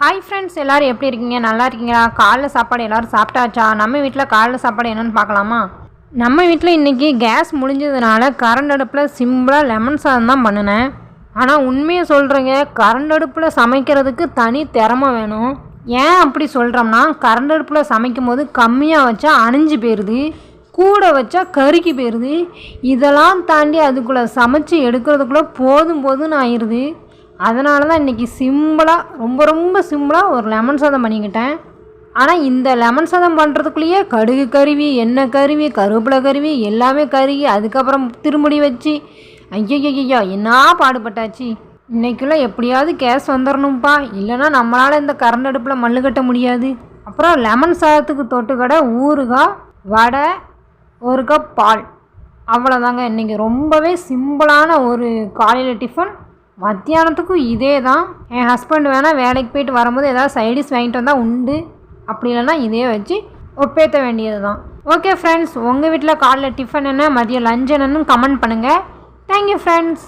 Hi friends எல்லோரும் எப்படி இருக்கீங்க? நல்லா இருக்கீங்களா? காலைல சாப்பாடு எல்லோரும் சாப்பிட்டாச்சா? நம்ம வீட்டில் காலைல சாப்பாடு என்னென்னு பார்க்கலாமா? நம்ம வீட்டில் இன்றைக்கி கேஸ் முடிஞ்சதுனால கரண்ட் அடுப்பில் சிம்பிளாக லெமன் சாதம் தான் பண்ணினேன். ஆனால் உண்மையை சொல்கிறேங்க கரண்ட் அடுப்பில் சமைக்கிறதுக்கு தனி திறமை வேணும். ஏன் அப்படி சொல்கிறோம்னா கரண்ட் அடுப்பில் சமைக்கும் போது கம்மியாக வச்சா அணிஞ்சு போயிடுது கூட வச்சா கருகி போயிடுது இதெல்லாம் தாண்டி அதுக்குள்ளே சமைச்சு எடுக்கிறதுக்குள்ளே போதும் போதும்னு ஆயிடுது அதனால தான் இன்றைக்கி சிம்பிளாக ரொம்ப ரொம்ப சிம்பிளாக ஒரு லெமன் சாதம் பண்ணிக்கிட்டேன். ஆனால் இந்த லெமன் சாதம் பண்ணுறதுக்குள்ளேயே கடுகு கருவி எண்ணெய் கருவி கருவேப்பிலை கருவி எல்லாமே கருகி அதுக்கப்புறம் திருமுடி வச்சு ஐயய்யய்யா என்ன பாடுபட்டாச்சு? இன்றைக்குள்ளே எப்படியாவது கேஸ் வந்துடணும்ப்பா இல்லைன்னா நம்மளால் இந்த கரண்ட் அடுப்பில் மல்லு கட்ட முடியாது. அப்புறம் லெமன் சாதத்துக்கு தொட்டுக்கடை ஊறுகாய் வடை ஒரு கப் பால். அவ்வளோதாங்க இன்றைக்கி ரொம்பவே சிம்பிளான ஒரு காலையில் டிஃபன் மத்தியானத்துக்கும் இதே தான் என் ஹஸ்பண்ட் வேணால் வேலைக்கு போயிட்டு வரும்போது ஏதாவது சைடிஷ் வாங்கிட்டு வந்தால் உண்டு. அப்படி இல்லைன்னா இதே வச்சு ஒப்பேற்ற வேண்டியது தான் ஓகே ஃப்ரெண்ட்ஸ் உங்கள் வீட்டில் காலைல டிஃபன் என்ன மதியம் லஞ்ச் என்னன்னு கமெண்ட் பண்ணுங்கள் தேங்க்யூ ஃப்ரெண்ட்ஸ்